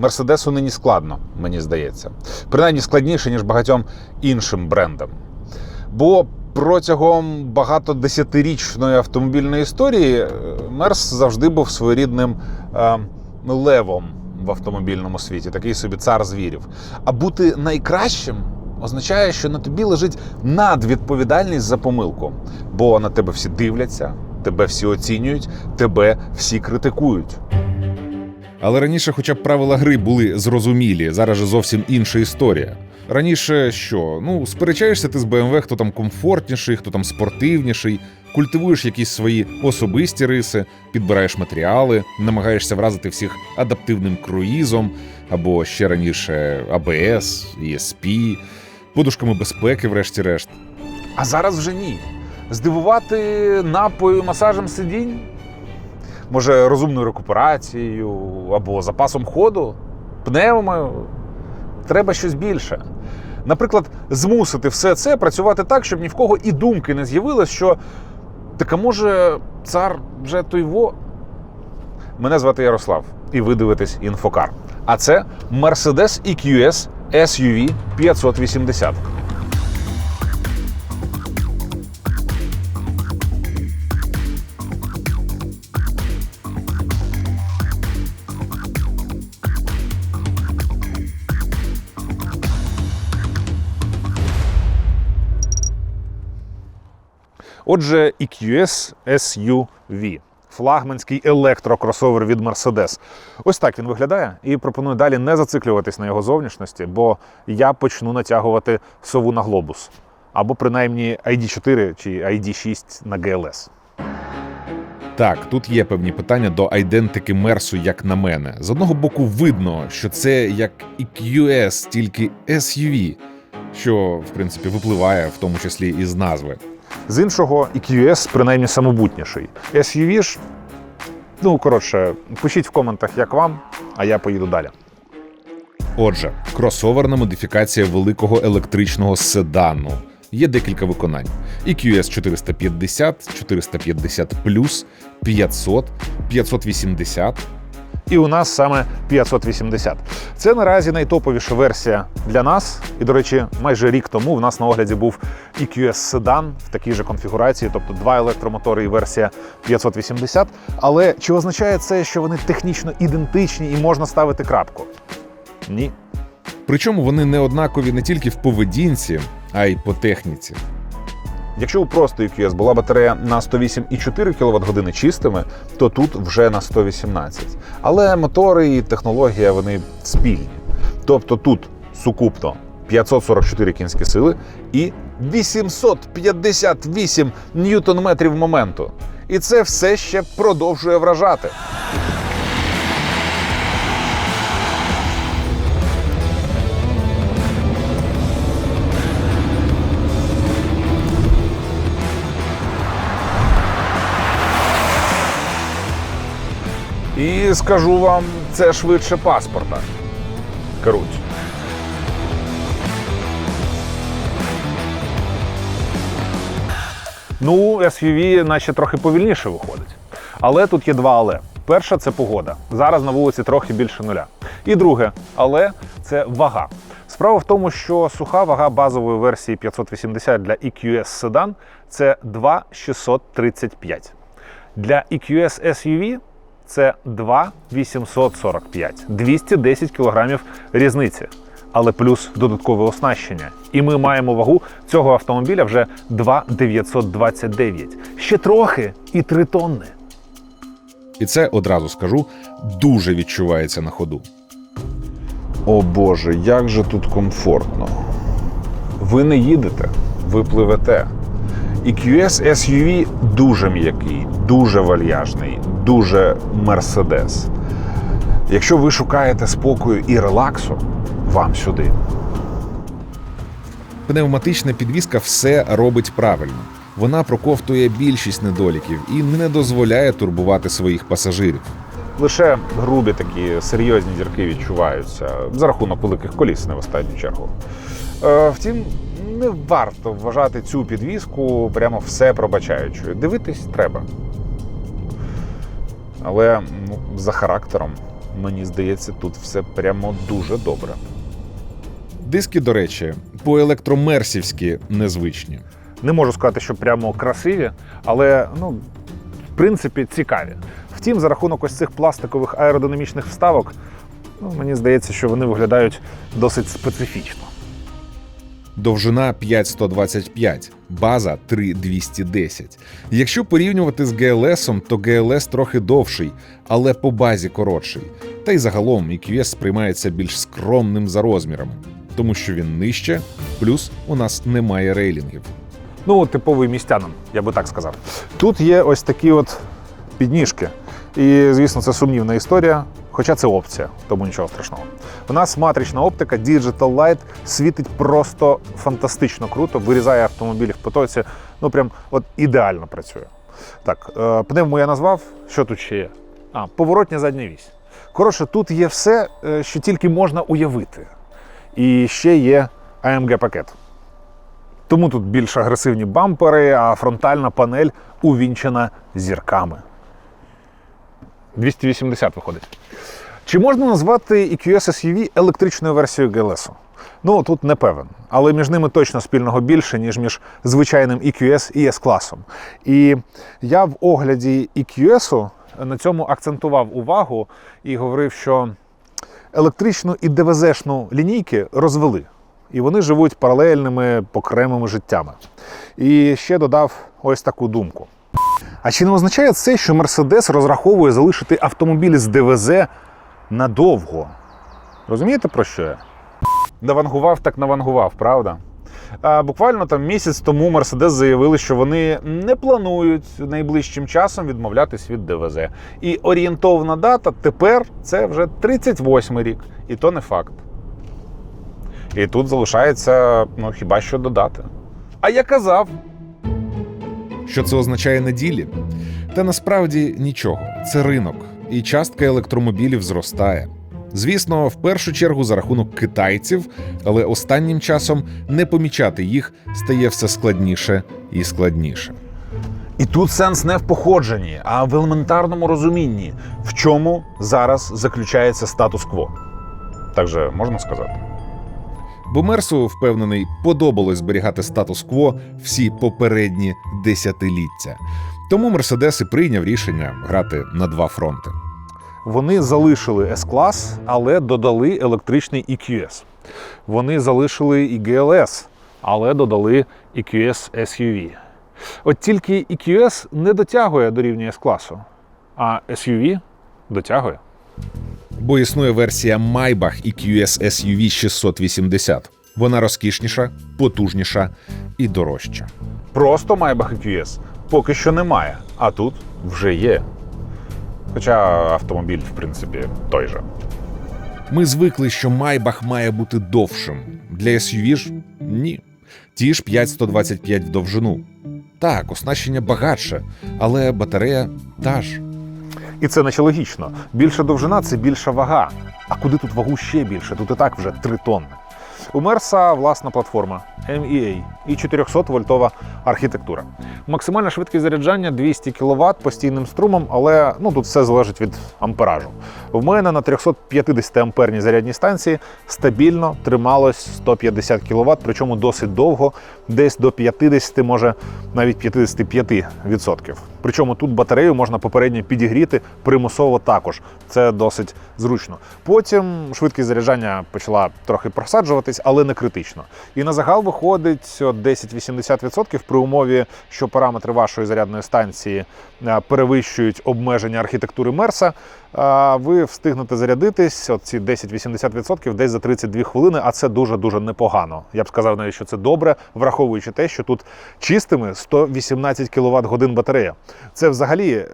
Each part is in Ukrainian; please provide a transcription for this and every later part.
Мерседесу нині складно, мені здається. Принаймні складніше, ніж багатьом іншим брендам. Бо протягом багатодесятирічної автомобільної історії е, Мерс завжди був своєрідним е, левом в автомобільному світі, такий собі цар звірів. А бути найкращим означає, що на тобі лежить надвідповідальність за помилку, бо на тебе всі дивляться, тебе всі оцінюють, тебе всі критикують. Але раніше, хоча б правила гри були зрозумілі, зараз же зовсім інша історія. Раніше що? Ну, сперечаєшся ти з BMW, хто там комфортніший, хто там спортивніший, культивуєш якісь свої особисті риси, підбираєш матеріали, намагаєшся вразити всіх адаптивним круїзом, або ще раніше ABS, ESP, подушками безпеки, врешті-решт. А зараз вже ні. Здивувати напою масажем сидінь? Може, розумною рекуперацією або запасом ходу, пневмою. Треба щось більше. Наприклад, змусити все це працювати так, щоб ні в кого і думки не з'явилось, що так а може цар вже той во. Мене звати Ярослав, і ви дивитесь інфокар. А це Mercedes EQS SUV 580. Отже, EQS SUV. Флагманський електрокросовер від Mercedes. Ось так він виглядає. І пропоную далі не зациклюватись на його зовнішності, бо я почну натягувати сову на глобус. Або принаймні ID4 чи ID6 на GLS. Так, тут є певні питання до айдентики Мерсу, як на мене. З одного боку, видно, що це як EQS, тільки SUV, що в принципі випливає в тому числі із назви. З іншого, EQS принаймні самобутніший. SUV ж, ну коротше, пишіть в коментах, як вам, а я поїду далі. Отже, кросоверна модифікація великого електричного седану. Є декілька виконань: EQS 450, 450 500, 580. І у нас саме 580. Це наразі найтоповіша версія для нас. І, до речі, майже рік тому в нас на огляді був EQS Sedan в такій же конфігурації, тобто два електромотори і версія 580. Але чи означає це, що вони технічно ідентичні і можна ставити крапку? Ні. Причому вони не однакові не тільки в поведінці, а й по техніці. Якщо у просто EQS була батарея на 108,4 кВт години чистими, то тут вже на 118. Але мотори і технологія вони спільні. Тобто тут сукупно 544 кінські сили і 858 ньютон-метрів моменту. І це все ще продовжує вражати. І скажу вам, це швидше паспорта. Круть. Ну, SUV наче трохи повільніше виходить. Але тут є два але. Перше це погода. Зараз на вулиці трохи більше нуля. І друге, але це вага. Справа в тому, що суха вага базової версії 580 для EQS Sedan – це 2,635. Для EQS SUV це 2,845. 210 кілограмів різниці. Але плюс додаткове оснащення. І ми маємо вагу цього автомобіля вже 2,929. Ще трохи і 3 тонни. І це одразу скажу дуже відчувається на ходу. О Боже, як же тут комфортно. Ви не їдете, ви пливете. EQS SUV дуже м'який, дуже вальяжний, дуже Мерседес. Якщо ви шукаєте спокою і релаксу, вам сюди. Пневматична підвізка все робить правильно. Вона проковтує більшість недоліків і не дозволяє турбувати своїх пасажирів. Лише грубі такі серйозні дірки відчуваються за рахунок великих коліс, не в останню чергу. Е, втім, не варто вважати цю підвіску прямо все пробачаючою. Дивитись треба. Але ну, за характером Мені здається, тут все прямо дуже добре. Диски, до речі, по-електромерсівськи незвичні. Не можу сказати, що прямо красиві, але ну, в принципі цікаві. Втім, за рахунок ось цих пластикових аеродинамічних вставок, ну, мені здається, що вони виглядають досить специфічно. Довжина 5125, база 3210. Якщо порівнювати з GLS, то GLS трохи довший, але по базі коротший. Та й загалом EQS сприймається більш скромним за розмірами, тому що він нижче, плюс у нас немає рейлінгів. Ну, типовий містянин, я би так сказав. Тут є ось такі от підніжки. І, звісно, це сумнівна історія, хоча це опція, тому нічого страшного. У нас матрична оптика Digital Light світить просто фантастично круто, вирізає автомобілі в потоці. Ну прям от ідеально працює. Так, е, пневму я назвав. Що тут ще є? А, поворотня задня вісь. Коротше, тут є все, е, що тільки можна уявити. І ще є AMG пакет. Тому тут більш агресивні бампери, а фронтальна панель увінчена зірками. 280 виходить. Чи можна назвати EQS SUV електричною версією GLS? Ну, тут не певен. Але між ними точно спільного більше, ніж між звичайним EQS і S-класом. І я в огляді EQS на цьому акцентував увагу і говорив, що електричну і ДВЗ-шну лінійки розвели. І вони живуть паралельними окремими життями. І ще додав ось таку думку. А чи не означає це, що Мерседес розраховує залишити автомобілі з ДВЗ надовго? Розумієте про що я? Навангував так навангував, правда? А буквально там місяць тому Мерседес заявили, що вони не планують найближчим часом відмовлятись від ДВЗ. І орієнтовна дата тепер це вже 38-й рік. І то не факт. І тут залишається ну, хіба що додати. А я казав, Що це означає на ділі? Та насправді нічого. Це ринок, і частка електромобілів зростає. Звісно, в першу чергу за рахунок китайців, але останнім часом не помічати їх стає все складніше і складніше. І тут сенс не в походженні, а в елементарному розумінні, в чому зараз заключається статус-кво. Так же можна сказати. Бо Мерсу, впевнений, подобалось зберігати статус-кво всі попередні десятиліття. Тому Мерседес і прийняв рішення грати на два фронти. Вони залишили S-клас, але додали електричний EQS. Вони залишили і GLS, але додали EQS SUV. От тільки EQS не дотягує до рівня S-класу, а SUV дотягує. Бо існує версія Maybach EQS SUV 680. Вона розкішніша, потужніша і дорожча. Просто Maybach EQS поки що немає, а тут вже є. Хоча автомобіль, в принципі, той же. Ми звикли, що Maybach має бути довшим. Для SUV ж ні. Ті ж 5125 в довжину. Так, оснащення багатше, але батарея та ж. І це наче логічно. Більша довжина це більша вага. А куди тут вагу ще більше? Тут і так вже 3 тонни. У Мерса власна платформа MEA і 400-вольтова архітектура. Максимальна швидкість заряджання 200 кВт постійним струмом, але ну тут все залежить від амперажу. В мене на 350 амперній зарядній станції стабільно трималось 150 кВт, причому досить довго, десь до 50, може навіть 55%. Причому тут батарею можна попередньо підігріти примусово також. Це досить зручно. Потім швидкість заряджання почала трохи просаджуватись, але не критично. І на загал виходить 10-80% при умові, що параметри вашої зарядної станції е, перевищують обмеження архітектури Мерса. Ви встигнете зарядитись от ці 10-80% десь за 32 хвилини, а це дуже дуже непогано. Я б сказав навіть, що це добре, враховуючи те, що тут чистими 118 кВт годин батарея. Це взагалі, е,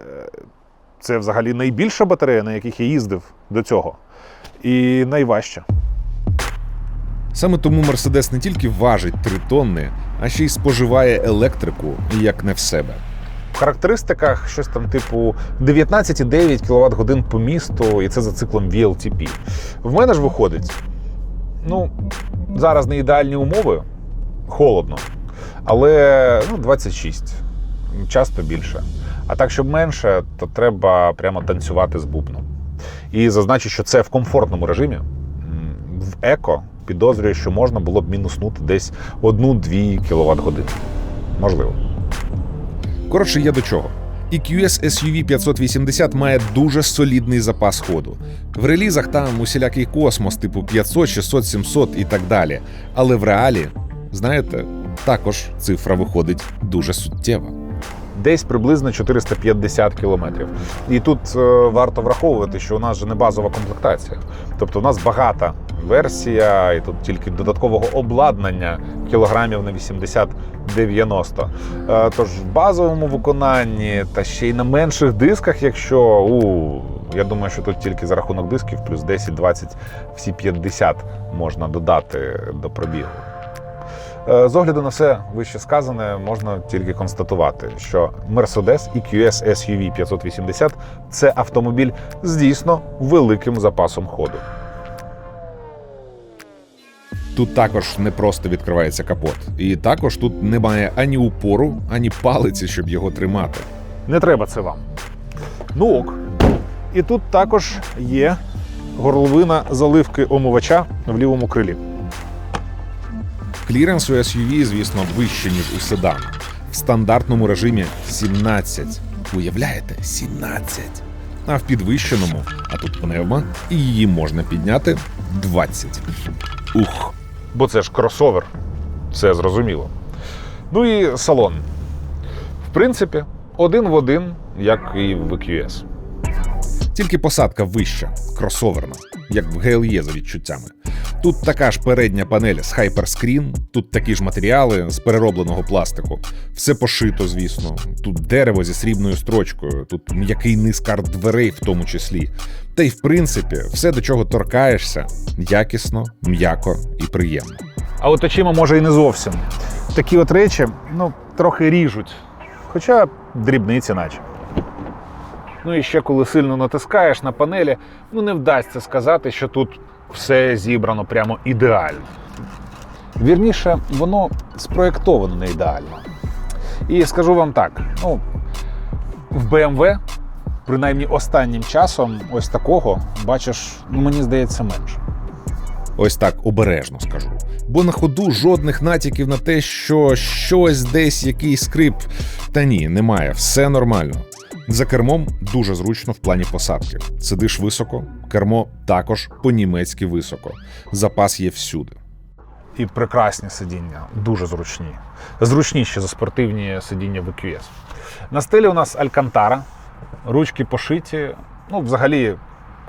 це взагалі найбільша батарея, на яких я їздив до цього. І найважча. Саме тому Мерседес не тільки важить 3 тонни, а ще й споживає електрику як не в себе. В характеристиках щось там типу 19,9 кВт годин по місту, і це за циклом VLTP. В мене ж виходить. Ну, зараз не ідеальні умови, холодно, але ну, 26, часто більше. А так, щоб менше, то треба прямо танцювати з бубном. І зазначу, що це в комфортному режимі. В еко підозрюю, що можна було б мінуснути десь 1-2 кВт години. Можливо. Коротше, я до чого. EQS SUV 580 має дуже солідний запас ходу. В релізах там усілякий космос, типу 500, 600, 700 і так далі. Але в реалі, знаєте, також цифра виходить дуже суттєва. Десь приблизно 450 кілометрів. І тут е, варто враховувати, що у нас же не базова комплектація. Тобто у нас багата версія, і тут тільки додаткового обладнання кілограмів на 80-90. Е, тож в базовому виконанні та ще й на менших дисках, якщо у я думаю, що тут тільки за рахунок дисків плюс 10-20, всі 50 можна додати до пробігу. Е, З огляду на все вище сказане, можна тільки констатувати, що Mercedes EQS SUV 580 це автомобіль з дійсно великим запасом ходу. Тут також не просто відкривається капот, і також тут немає ані упору, ані палиці, щоб його тримати. Не треба це вам. Ну ок. І тут також є горловина заливки омивача в лівому крилі. Кліренс у SUV, звісно, вище, ніж у седан. В стандартному режимі 17. Уявляєте, 17. А в підвищеному, а тут пневма, і її можна підняти 20. Ух. Бо це ж кросовер. Це зрозуміло. Ну і салон. В принципі, один в один, як і в EQS. Тільки посадка вища, кросоверна, як в GLE за відчуттями. Тут така ж передня панель з хайперскрін, тут такі ж матеріали з переробленого пластику. Все пошито, звісно. Тут дерево зі срібною строчкою, тут м'який низ карт дверей, в тому числі. Та й в принципі, все, до чого торкаєшся, якісно, м'яко і приємно. А от очима може і не зовсім. Такі от речі ну, трохи ріжуть. Хоча дрібниці, наче. Ну і ще коли сильно натискаєш на панелі, ну не вдасться сказати, що тут все зібрано прямо ідеально. Вірніше, воно спроєктовано не ідеально. І скажу вам так: ну, в BMW, принаймні останнім часом, ось такого, бачиш, ну мені здається, менше. Ось так обережно скажу. Бо на ходу жодних натяків на те, що щось десь якийсь скрип. Та ні, немає, все нормально. За кермом дуже зручно в плані посадки. Сидиш високо, кермо також по-німецьки високо. Запас є всюди. і прекрасні сидіння, дуже зручні. Зручніші за спортивні сидіння в EQS. На стилі у нас Алькантара, ручки пошиті. Ну, взагалі,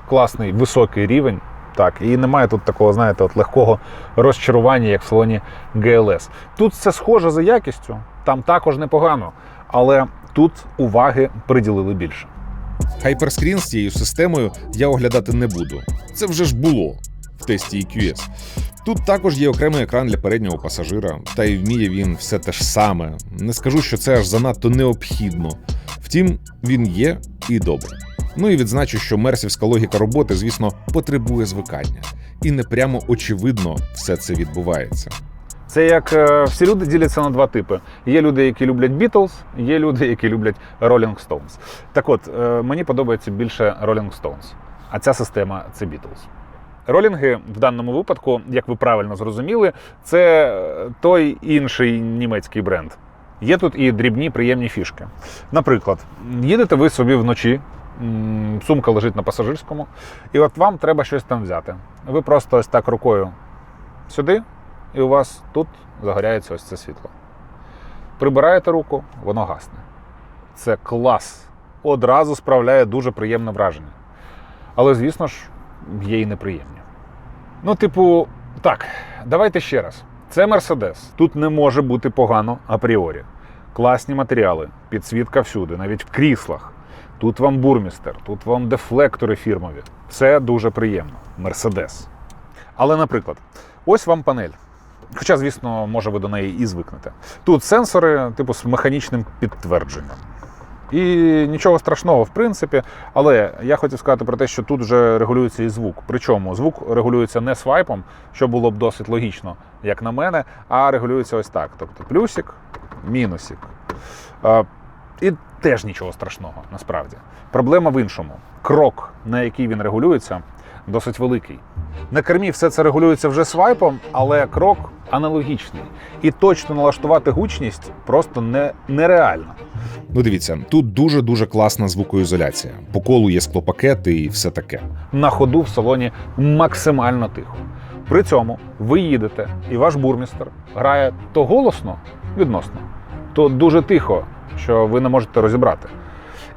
класний високий рівень. Так, і немає тут такого, знаєте, от легкого розчарування, як в салоні GLS. Тут це схоже за якістю, там також непогано, але тут уваги приділили більше. Hyperscreen з цією системою я оглядати не буду. Це вже ж було в тесті EQS. Тут також є окремий екран для переднього пасажира, та й вміє він все те ж саме. Не скажу, що це аж занадто необхідно. Втім, він є і добре. Ну і відзначу, що мерсівська логіка роботи, звісно, потребує звикання, і не прямо очевидно все це відбувається. Це як е, всі люди діляться на два типи. Є люди, які люблять Beatles, є люди, які люблять Rolling Stones. Так от, е, мені подобається більше Rolling Stones, а ця система це Beatles. Ролінги в даному випадку, як ви правильно зрозуміли, це е, той інший німецький бренд. Є тут і дрібні приємні фішки. Наприклад, їдете ви собі вночі, сумка лежить на пасажирському, і от вам треба щось там взяти. Ви просто ось так рукою сюди, і у вас тут загоряється ось це світло. Прибираєте руку, воно гасне. Це клас. Одразу справляє дуже приємне враження. Але, звісно ж, є і неприємні. Ну, типу, так, давайте ще раз. Це Мерседес. Тут не може бути погано апріорі. Класні матеріали, підсвітка всюди, навіть в кріслах. Тут вам бурмістер, тут вам дефлектори фірмові. Все дуже приємно. Мерседес. Але, наприклад, ось вам панель. Хоча, звісно, може ви до неї і звикнете. Тут сенсори, типу, з механічним підтвердженням. І нічого страшного, в принципі, але я хотів сказати про те, що тут вже регулюється і звук. Причому звук регулюється не свайпом, що було б досить логічно, як на мене, а регулюється ось так. Тобто плюсик, мінусик. І теж нічого страшного насправді. Проблема в іншому: крок, на який він регулюється, досить великий. На кермі все це регулюється вже свайпом, але крок аналогічний. І точно налаштувати гучність просто не, нереально. Ну дивіться, тут дуже дуже класна звукоізоляція. По колу є склопакети і все таке. на ходу в салоні максимально тихо. При цьому ви їдете, і ваш бурмістер грає то голосно відносно, то дуже тихо, що ви не можете розібрати.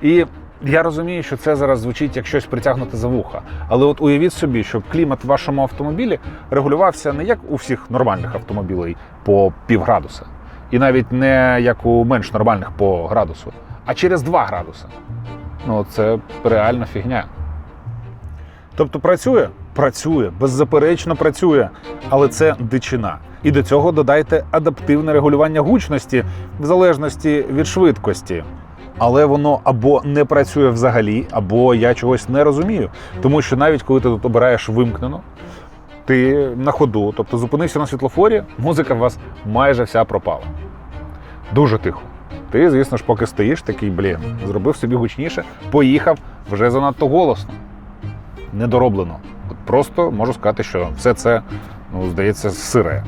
І я розумію, що це зараз звучить як щось притягнути за вуха. Але от уявіть собі, щоб клімат в вашому автомобілі регулювався не як у всіх нормальних автомобілей по півградуса, і навіть не як у менш нормальних по градусу, а через 2 градуси. Ну це реальна фігня. Тобто працює? Працює, беззаперечно працює, але це дичина. І до цього додайте адаптивне регулювання гучності в залежності від швидкості. Але воно або не працює взагалі, або я чогось не розумію. Тому що навіть коли ти тут обираєш вимкнено, ти на ходу, тобто зупинився на світлофорі, музика в вас майже вся пропала. Дуже тихо. Ти, звісно ж, поки стоїш, такий, блін, зробив собі гучніше, поїхав вже занадто голосно недороблено. От просто можу сказати, що все це, ну, здається, сире.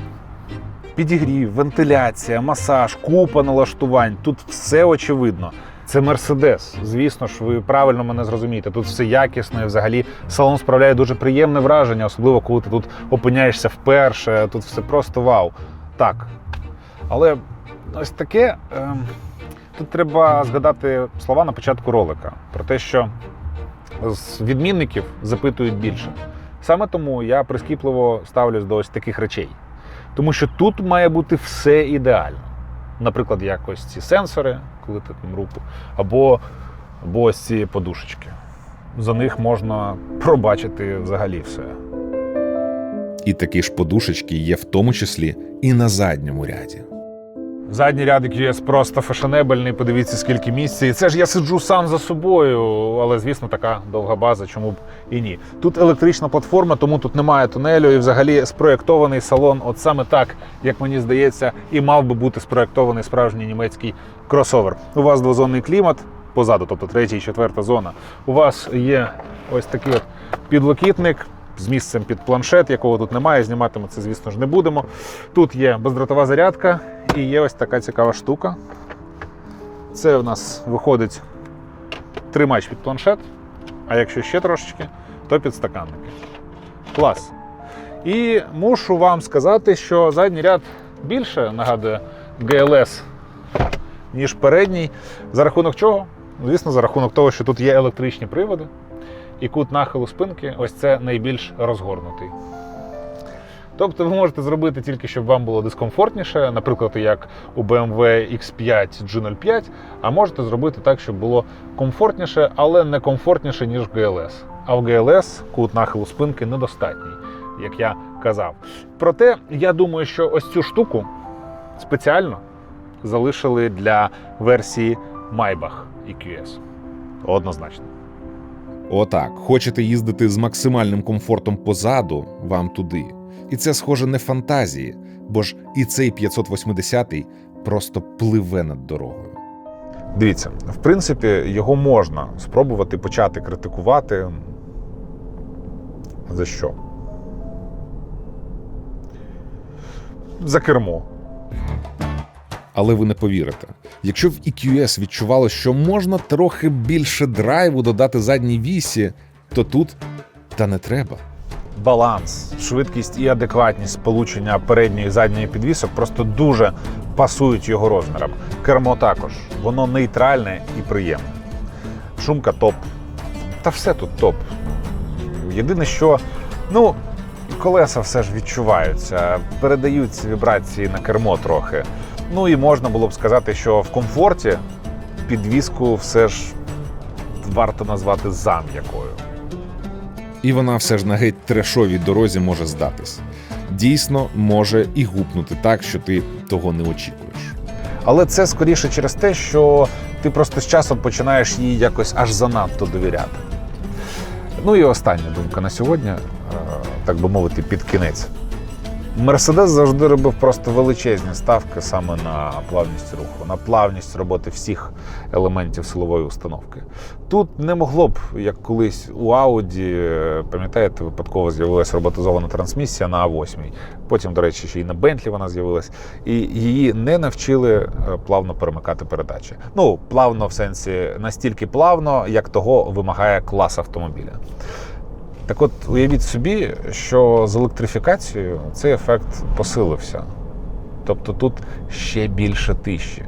Підігрів, вентиляція, масаж, купа налаштувань. Тут все очевидно. Це Мерседес. Звісно ж, ви правильно мене зрозумієте. Тут все якісно і взагалі салон справляє дуже приємне враження, особливо коли ти тут опиняєшся вперше. Тут все просто вау. Так. Але ось таке. ем, тут треба згадати слова на початку ролика про те, що з відмінників запитують більше. Саме тому я прискіпливо ставлюсь до ось таких речей. Тому що тут має бути все ідеально. Наприклад, як ось ці сенсори, коли ти там руку, або, або ось ці подушечки. За них можна пробачити взагалі все. І такі ж подушечки є в тому числі і на задньому ряді. Задній ряд QS просто фешенебельний. Подивіться, скільки місця. І це ж я сиджу сам за собою. Але звісно, така довга база, чому б і ні. Тут електрична платформа, тому тут немає тунелю. І взагалі спроєктований салон, от саме так, як мені здається, і мав би бути спроєктований справжній німецький кросовер. У вас двозонний клімат позаду, тобто третя і четверта зона. У вас є ось такий от підлокітник. З місцем під планшет, якого тут немає, знімати це, звісно ж, не будемо. Тут є бездротова зарядка і є ось така цікава штука. Це в нас виходить тримач під планшет, а якщо ще трошечки, то підстаканники. Клас. І мушу вам сказати, що задній ряд більше нагадує GLS, ніж передній. За рахунок чого? Звісно, за рахунок того, що тут є електричні приводи, і кут нахилу спинки ось це найбільш розгорнутий. Тобто ви можете зробити тільки, щоб вам було дискомфортніше, наприклад, як у BMW X5 G05, а можете зробити так, щоб було комфортніше, але не комфортніше, ніж в GLS. А в GLS кут нахилу спинки недостатній, як я казав. Проте я думаю, що ось цю штуку спеціально залишили для версії Maybach EQS. Однозначно. Отак, хочете їздити з максимальним комфортом позаду, вам туди. І це схоже не фантазії, бо ж і цей 580-й просто пливе над дорогою. Дивіться, в принципі, його можна спробувати почати критикувати. За що? За кермо. Але ви не повірите, якщо в EQS відчувало, що можна трохи більше драйву додати задній вісі, то тут та не треба. Баланс, швидкість і адекватність сполучення передньої і задньої підвісок просто дуже пасують його розмірам. Кермо також. Воно нейтральне і приємне. Шумка топ. Та все тут топ. Єдине, що, ну, колеса все ж відчуваються, передають ці вібрації на кермо трохи. Ну і можна було б сказати, що в комфорті підвіску все ж варто назвати зам'якою. І вона все ж на геть трешовій дорозі може здатись. Дійсно, може і гупнути так, що ти того не очікуєш. Але це скоріше через те, що ти просто з часом починаєш їй якось аж занадто довіряти. Ну і остання думка на сьогодні, е, так би мовити, під кінець. Мерседес завжди робив просто величезні ставки саме на плавність руху, на плавність роботи всіх елементів силової установки. Тут не могло б, як колись у Ауді, пам'ятаєте, випадково з'явилася роботизована трансмісія на А8. Потім, до речі, ще й на Бентлі вона з'явилась, і її не навчили е, плавно перемикати передачі. Ну, плавно в сенсі настільки плавно, як того вимагає клас автомобіля. Так от уявіть собі, що з електрифікацією цей ефект посилився. Тобто тут ще більше тиші,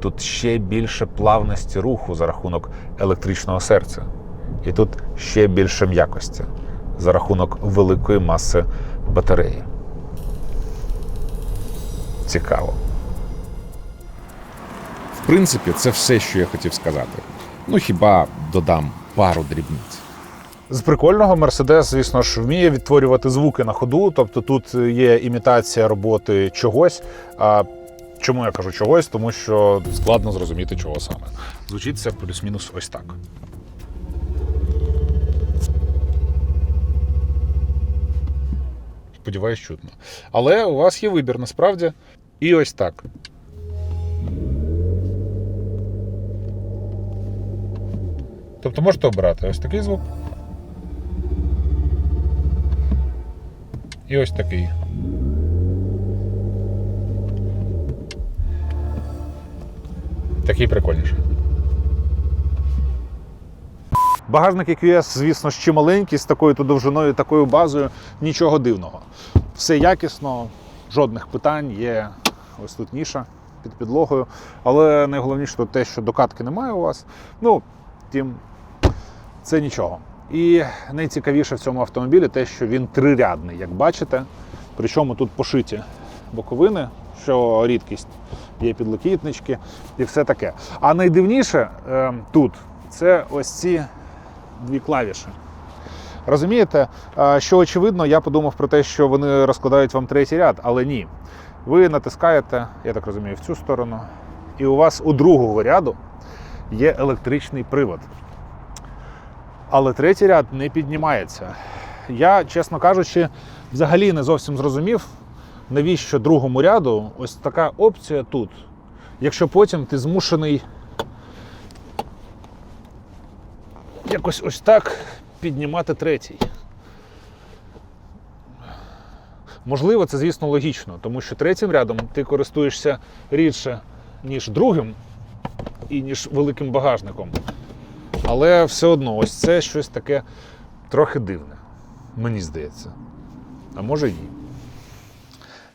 тут ще більше плавності руху за рахунок електричного серця. І тут ще більше м'якості за рахунок великої маси батареї. Цікаво. В принципі, це все, що я хотів сказати. Ну хіба додам пару дрібниць. З прикольного Мерседес, звісно ж, вміє відтворювати звуки на ходу. Тобто тут є імітація роботи чогось. А чому я кажу чогось? Тому що складно зрозуміти, чого саме. Звучить це плюс-мінус ось так. Сподіваюсь, чутно. Але у вас є вибір насправді. І ось так. Тобто можете обрати ось такий звук. І ось такий. Такий прикольніший. Багажник EQS, звісно, ще маленький, з такою то довжиною, такою базою, нічого дивного. Все якісно, жодних питань, є ось тут ніша під підлогою. Але найголовніше те, що докатки немає у вас. Ну, тим, це нічого. І найцікавіше в цьому автомобілі те, що він трирядний, як бачите. Причому тут пошиті боковини, що рідкість, є підлокітнички і все таке. А найдивніше е, тут це ось ці дві клавіші. Розумієте, Е, що очевидно, я подумав про те, що вони розкладають вам третій ряд, але ні. Ви натискаєте, я так розумію, в цю сторону, і у вас у другого ряду є електричний привод. Але третій ряд не піднімається. Я, чесно кажучи, взагалі не зовсім зрозумів, навіщо другому ряду ось така опція тут. Якщо потім ти змушений якось ось так піднімати третій. Можливо, це, звісно, логічно, тому що третім рядом ти користуєшся рідше, ніж другим і ніж великим багажником. Але все одно, ось це щось таке трохи дивне, мені здається. А може і.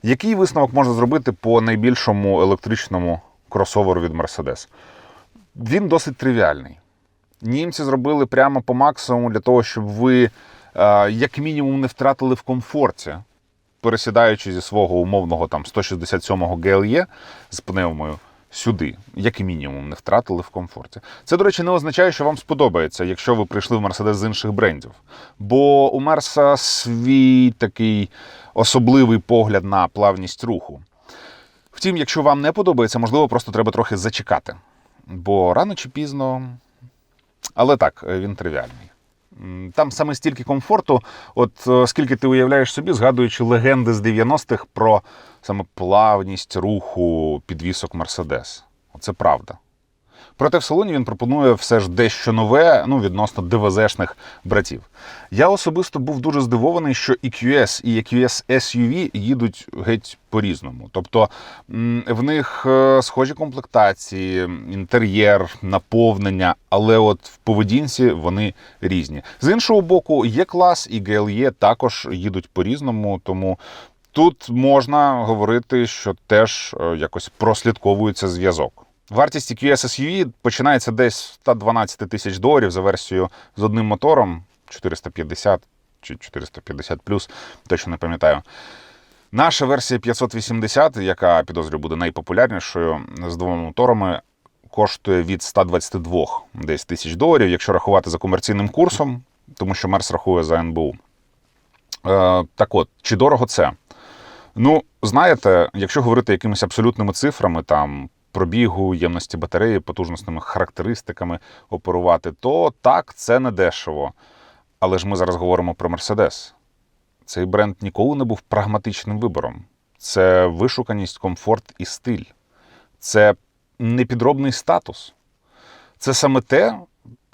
Який висновок можна зробити по найбільшому електричному кросоверу від Mercedes? Він досить тривіальний. Німці зробили прямо по максимуму для того, щоб ви, е, як мінімум, не втратили в комфорті, пересідаючи зі свого умовного там 167-го GLE з пневмою сюди, як мінімум, не втратили в комфорті. Це, до речі, не означає, що вам сподобається, якщо ви прийшли в Мерседес з інших брендів. Бо у Мерса свій такий особливий погляд на плавність руху. Втім, якщо вам не подобається, можливо, просто треба трохи зачекати. Бо рано чи пізно. Але так, він тривіальний. Там саме стільки комфорту, от е, скільки ти уявляєш собі, згадуючи легенди з 90-х про саме плавність руху підвісок Мерседес. Оце правда. Проте в салоні він пропонує все ж дещо нове ну, відносно ДВЗшних братів. Я особисто був дуже здивований, що EQS і EQS SUV їдуть геть по-різному. Тобто в них е, схожі комплектації, інтер'єр, наповнення, але от в поведінці вони різні. З іншого боку, є клас і GLE також їдуть по-різному, тому тут можна говорити, що теж е, якось прослідковується зв'язок. Вартість EQS SUV починається десь 112 тисяч доларів за версією з одним мотором 450 чи 450 плюс, точно не пам'ятаю. Наша версія 580, яка підозрюю буде найпопулярнішою з двома моторами, коштує від 122 десь тисяч доларів, якщо рахувати за комерційним курсом, тому що Мерс рахує за НБУ. Е, так от, чи дорого це? Ну, знаєте, якщо говорити якимись абсолютними цифрами, там пробігу, ємності батареї, потужностними характеристиками оперувати, то так, це не дешево. Але ж ми зараз говоримо про Мерседес. Цей бренд ніколи не був прагматичним вибором. Це вишуканість, комфорт і стиль. Це непідробний статус. Це саме те,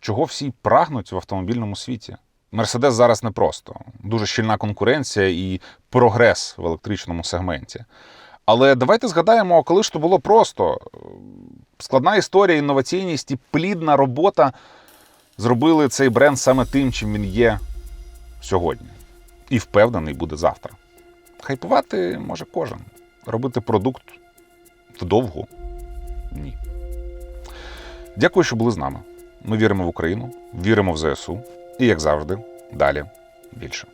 чого всі прагнуть в автомобільному світі. Мерседес зараз непросто. Дуже щільна конкуренція і прогрес в електричному сегменті. Але давайте згадаємо, коли ж то було просто. Складна історія, інноваційність і плідна робота зробили цей бренд саме тим, чим він є сьогодні. І впевнений буде завтра. Хайпувати може кожен. Робити продукт вдовгу ні. Дякую, що були з нами. Ми віримо в Україну, віримо в ЗСУ і, як завжди, далі більше.